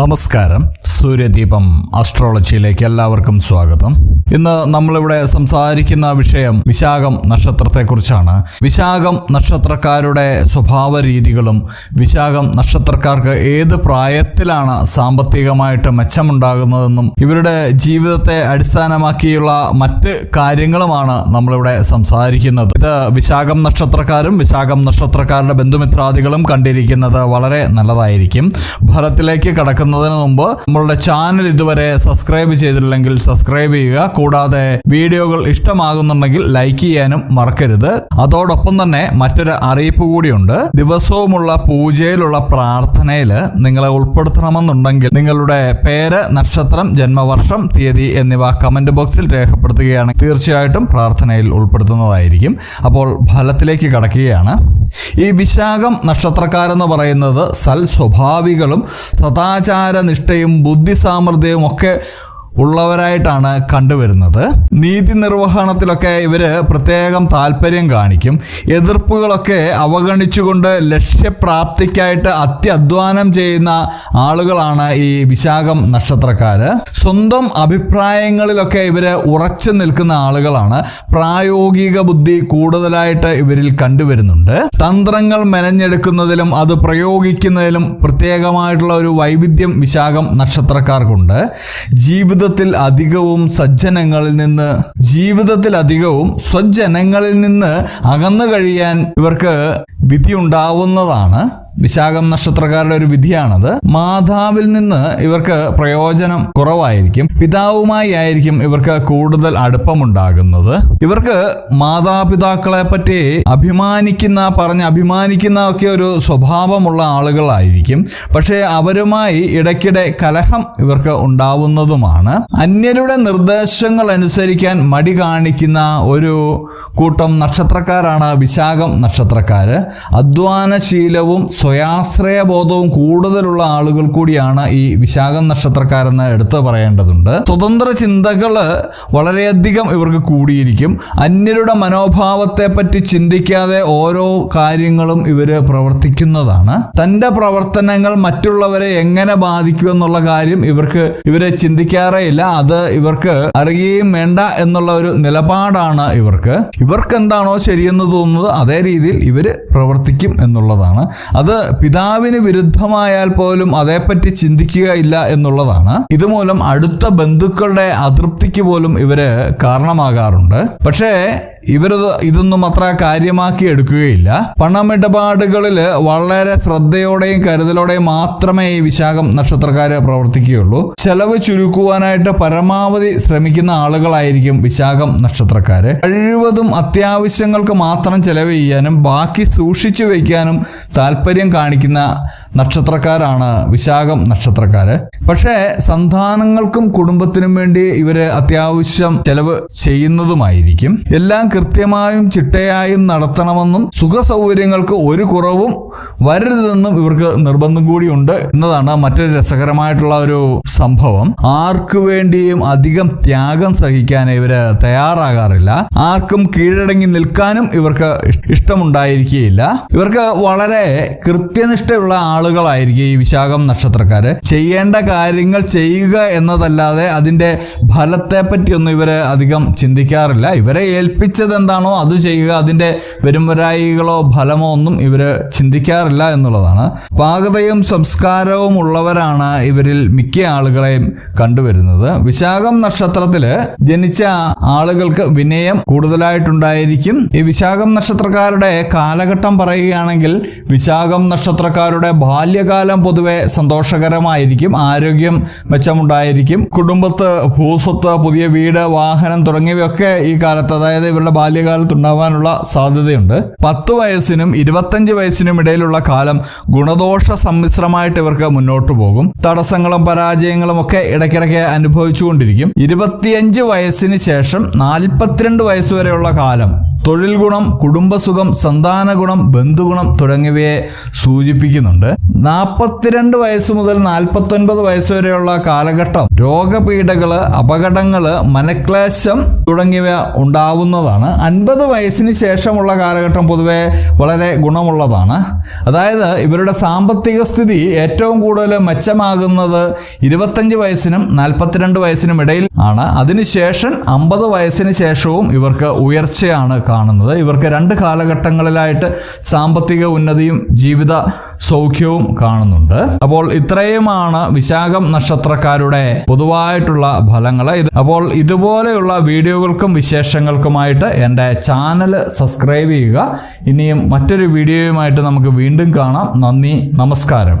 നമസ്കാരം. സൂര്യദീപം അസ്ട്രോളജിയിലേക്ക് എല്ലാവർക്കും സ്വാഗതം. ഇന്ന് നമ്മളിവിടെ സംസാരിക്കുന്ന വിഷയം വിശാഖം നക്ഷത്രത്തെക്കുറിച്ചാണ്. വിശാഖം നക്ഷത്രക്കാരുടെ സ്വഭാവ രീതികളും വിശാഖം നക്ഷത്രക്കാർക്ക് ഏത് പ്രായത്തിലാണ് സാമ്പത്തികമായിട്ട് മെച്ചമുണ്ടാകുന്നതെന്നും ഇവരുടെ ജീവിതത്തെ അടിസ്ഥാനമാക്കിയുള്ള മറ്റ് കാര്യങ്ങളുമാണ് നമ്മളിവിടെ സംസാരിക്കുന്നത്. ഇത് വിശാഖം നക്ഷത്രക്കാരും വിശാഖം നക്ഷത്രക്കാരുടെ ബന്ധുമിത്രാദികളും കണ്ടിരിക്കുന്നത് വളരെ നല്ലതായിരിക്കും. ഫലത്തിലേക്ക് കടക്കുന്നതിന് മുമ്പ് നമ്മളുടെ ചാനൽ ഇതുവരെ സബ്സ്ക്രൈബ് ചെയ്തിട്ടില്ലെങ്കിൽ സബ്സ്ക്രൈബ് ചെയ്യുക. കൂടാതെ വീഡിയോകൾ ഇഷ്ടമാകുന്നുണ്ടെങ്കിൽ ലൈക്ക് ചെയ്യാനും മറക്കരുത്. അതോടൊപ്പം തന്നെ മറ്റൊരു അറിയിപ്പ് കൂടിയുണ്ട്. ദിവസവുമുള്ള പൂജയിലുള്ള പ്രാർത്ഥനയിൽ നിങ്ങളെ ഉൾപ്പെടുത്തണമെന്നുണ്ടെങ്കിൽ നിങ്ങളുടെ പേര് നക്ഷത്രം ജന്മവർഷം തീയതി എന്നിവ കമന്റ് ബോക്സിൽ രേഖപ്പെടുത്തുകയാണെങ്കിൽ തീർച്ചയായിട്ടും പ്രാർത്ഥനയിൽ ഉൾപ്പെടുത്തുന്നതായിരിക്കും. അപ്പോൾ ഫലത്തിലേക്ക് കടക്കുകയാണ്. ഈ വിശാഖം നക്ഷത്രക്കാരെന്ന് പറയുന്നത് സൽ സ്വഭാവികളും സദാചാര നിഷ്ഠയും സാമർഥ്യവും ഒക്കെ ഉള്ളവരായിട്ടാണ് കണ്ടുവരുന്നത്. നീതി നിർവഹണത്തിലൊക്കെ ഇവർ പ്രത്യേകം താല്പര്യം കാണിക്കും. എതിർപ്പുകളൊക്കെ അവഗണിച്ചുകൊണ്ട് ലക്ഷ്യപ്രാപ്തിക്കായിട്ട് അത്യധ്വാനം ചെയ്യുന്ന ആളുകളാണ് ഈ വിശാഖം നക്ഷത്രക്കാര്. സ്വന്തം അഭിപ്രായങ്ങളിലൊക്കെ ഇവർ ഉറച്ചു നിൽക്കുന്ന ആളുകളാണ്. പ്രായോഗിക ബുദ്ധി കൂടുതലായിട്ട് ഇവരിൽ കണ്ടുവരുന്നുണ്ട്. തന്ത്രങ്ങൾ മെനഞ്ഞെടുക്കുന്നതിലും അത് പ്രയോഗിക്കുന്നതിലും പ്രത്യേകമായിട്ടുള്ള ഒരു വൈവിധ്യം വിശാഖം നക്ഷത്രക്കാർക്കുണ്ട്. ജീവിതത്തിൽ അധികവും സജ്ജനങ്ങളിൽ നിന്ന് ജീവിതത്തിൽ അധികവും സ്വജനങ്ങളിൽ നിന്ന് അകന്നു കഴിയാൻ ഇവർക്ക് വിധി ഉണ്ടാവുന്നതാണ് വിശാഖം നക്ഷത്രക്കാരുടെ ഒരു വിധിയാണത്. മാതാവിൽ നിന്ന് ഇവർക്ക് പ്രയോജനം കുറവായിരിക്കും. പിതാവുമായി ആയിരിക്കും ഇവർക്ക് കൂടുതൽ അടുപ്പമുണ്ടാകുന്നത്. ഇവർക്ക് മാതാപിതാക്കളെ പറ്റി അഭിമാനിക്കുന്ന പറഞ്ഞ് അഭിമാനിക്കുന്ന ഒക്കെ ഒരു സ്വഭാവമുള്ള ആളുകളായിരിക്കും. പക്ഷേ അവരുമായി ഇടയ്ക്കിടെ കലഹം ഇവർക്ക് ഉണ്ടാവുന്നതുമാണ്. അന്യരുടെ നിർദ്ദേശങ്ങൾ അനുസരിക്കാൻ മടി കാണിക്കുന്ന ഒരു കൂട്ടം നക്ഷത്രക്കാരാണ് വിശാഖം നക്ഷത്രക്കാർ അധ്വാനശീലവും സ്വയാശ്രയ ബോധവും കൂടുതലുള്ള ആളുകൾ കൂടിയാണ് ഈ വിശാഖം നക്ഷത്രക്കാരെന്ന് എടുത്തു പറയേണ്ടതുണ്ട്. സ്വതന്ത്ര ചിന്തകൾ വളരെയധികം ഇവർക്ക് കൂടിയിരിക്കും. അന്യരുടെ മനോഭാവത്തെ പറ്റി ചിന്തിക്കാതെ ഓരോ കാര്യങ്ങളും ഇവർ പ്രവർത്തിക്കുന്നതാണ്. തന്റെ പ്രവർത്തനങ്ങൾ മറ്റുള്ളവരെ എങ്ങനെ ബാധിക്കും എന്നുള്ള കാര്യം ഇവർക്ക് ഇവരെ ചിന്തിക്കാറേ ഇല്ല അത് ഇവർക്ക് അറിയുകയും വേണ്ട എന്നുള്ള ഒരു നിലപാടാണ് ഇവർക്ക്. ഇവർക്ക് എന്താണോ ശരിയെന്ന് തോന്നുന്നത് അതേ രീതിയിൽ ഇവർ പ്രവർത്തിക്കും എന്നുള്ളതാണ്. അത് പിതാവിന് വിരുദ്ധമായാൽ പോലും അതേപ്പറ്റി ചിന്തിക്കുകയില്ല എന്നുള്ളതാണ്. ഇതുമൂലം അടുത്ത ബന്ധുക്കളുടെ അതൃപ്തിക്ക് പോലും ഇവർ കാരണമാകാറുണ്ട്. പക്ഷേ ഇവരത് ഇതൊന്നും അത്ര കാര്യമാക്കി എടുക്കുകയില്ല. പണമിടപാടുകളിൽ വളരെ ശ്രദ്ധയോടെയും കരുതലോടെയും മാത്രമേ ഈ വിശാഖം നക്ഷത്രക്കാര് പ്രവർത്തിക്കുകയുള്ളൂ. ചെലവ് ചുരുക്കുവാനായിട്ട് പരമാവധി ശ്രമിക്കുന്ന ആളുകളായിരിക്കും വിശാഖം നക്ഷത്രക്കാര്. കഴിവതും അത്യാവശ്യങ്ങൾക്ക് മാത്രം ചെലവ് ചെയ്യാനും ബാക്കി സൂക്ഷിച്ചു വയ്ക്കാനും താല്പര്യം കാണിക്കുന്ന നക്ഷത്രക്കാരാണ് വിശാഖം നക്ഷത്രക്കാര്. പക്ഷേ സന്താനങ്ങൾക്കും കുടുംബത്തിനും വേണ്ടി ഇവർ അത്യാവശ്യം ചെലവ് ചെയ്യുന്നതുമായിരിക്കും. എല്ലാം കൃത്യമായും ചിട്ടയായും നടത്തണമെന്നും സുഖ സൗകര്യങ്ങൾക്ക് ഒരു കുറവും വരരുതെന്നും ഇവർക്ക് നിർബന്ധം കൂടിയുണ്ട് എന്നതാണ് മറ്റൊരു രസകരമായിട്ടുള്ള ഒരു സംഭവം. ആർക്കു വേണ്ടിയും അധികം ത്യാഗം സഹിക്കാൻ ഇവർ തയ്യാറാകാറില്ല. ആർക്കും കീഴടങ്ങി നിൽക്കാനും ഇവർക്ക് ഇഷ്ടമുണ്ടായിരിക്കുകയില്ല. ഇവർക്ക് വളരെ കൃത്യനിഷ്ഠയുള്ള ആളുകളായിരിക്കും ഈ വിശാഖം നക്ഷത്രക്കാര്. ചെയ്യേണ്ട കാര്യങ്ങൾ ചെയ്യുക എന്നതല്ലാതെ അതിന്റെ ഫലത്തെ പറ്റിയൊന്നും ഇവർ അധികം ചിന്തിക്കാറില്ല. ഇവരെ ഏൽപ്പിച്ചത് എന്താണോ അത് ചെയ്യുക അതിന്റെ വരുംവരായികളോ ഫലമോ ഒന്നും ഇവർ ചിന്തിക്കാറില്ല എന്നുള്ളതാണ്. പാകതയും സംസ്കാരവും ഉള്ളവരാണ് ഇവരിൽ മിക്ക ആളുകളെയും കണ്ടുവരുന്നത്. വിശാഖം നക്ഷത്രത്തിൽ ജനിച്ച ആളുകൾക്ക് വിനയം കൂടുതലായിട്ടുണ്ടായിരിക്കും. ഈ വിശാഖം നക്ഷത്രക്കാരുടെ കാലഘട്ടം പറയുകയാണെങ്കിൽ വിശാഖം നക്ഷത്രക്കാരുടെ ബാല്യകാലം പൊതുവെ സന്തോഷകരമായിരിക്കും ആരോഗ്യം മെച്ചമുണ്ടായിരിക്കും. കുടുംബത്ത് ഭൂസ്വത്ത് പുതിയ വീട് വാഹനം തുടങ്ങിയവയൊക്കെ ഈ കാലത്ത് അതായത് ഇവരുടെ ബാല്യകാലത്ത് ഉണ്ടാവാനുള്ള സാധ്യതയുണ്ട്. പത്ത് വയസ്സിനും ഇരുപത്തഞ്ച് വയസ്സിനും ഇടയിലുള്ള കാലം ഗുണദോഷ സമ്മിശ്രമായിട്ട് ഇവർക്ക് മുന്നോട്ട് പോകും. തടസ്സങ്ങളും പരാജയങ്ങളും ഒക്കെ ഇടയ്ക്കിടയ്ക്ക് അനുഭവിച്ചുകൊണ്ടിരിക്കും. ഇരുപത്തിയഞ്ച് വയസ്സിന് ശേഷം നാൽപ്പത്തിരണ്ട് വയസ്സുവരെയുള്ള കാലം തൊഴിൽ ഗുണം കുടുംബസുഖം സന്താന ഗുണം ബന്ധുഗുണം തുടങ്ങിയവയെ സൂചിപ്പിക്കുന്നുണ്ട്. നാൽപ്പത്തിരണ്ട് വയസ്സ് മുതൽ നാൽപ്പത്തൊൻപത് വയസ്സ് വരെയുള്ള കാലഘട്ടം രോഗപീഠകൾ അപകടങ്ങൾ മനക്ലേശം തുടങ്ങിയവ ഉണ്ടാവുന്നതാണ്. അൻപത് വയസ്സിന് ശേഷമുള്ള കാലഘട്ടം പൊതുവെ വളരെ ഗുണമുള്ളതാണ്. അതായത് ഇവരുടെ സാമ്പത്തിക സ്ഥിതി ഏറ്റവും കൂടുതൽ മെച്ചമാകുന്നത് ഇരുപത്തഞ്ച് വയസ്സിനും നാൽപ്പത്തിരണ്ട് വയസ്സിനും ഇടയിൽ ആണ്. അതിനുശേഷം അമ്പത് വയസ്സിന് ശേഷവും ഇവർക്ക് ഉയർച്ചയാണ് കാണുന്നത്. ഇവർക്ക് രണ്ട് കാലഘട്ടങ്ങളിലായിട്ട് സാമ്പത്തിക ഉന്നതിയും ജീവിത സൗഖ്യവും കാണുന്നുണ്ട്. അപ്പോൾ ഇത്രയുമാണ് വിശാഖം നക്ഷത്രക്കാരുടെ പൊതുവായിട്ടുള്ള ഫലങ്ങൾ അപ്പോൾ ഇതുപോലെയുള്ള വീഡിയോകൾക്കും വിശേഷങ്ങൾക്കുമായിട്ട് എന്റെ ചാനൽ സബ്സ്ക്രൈബ് ചെയ്യുക. ഇനിയും മറ്റൊരു വീഡിയോയുമായിട്ട് നമുക്ക് വീണ്ടും കാണാം. നന്ദി നമസ്കാരം.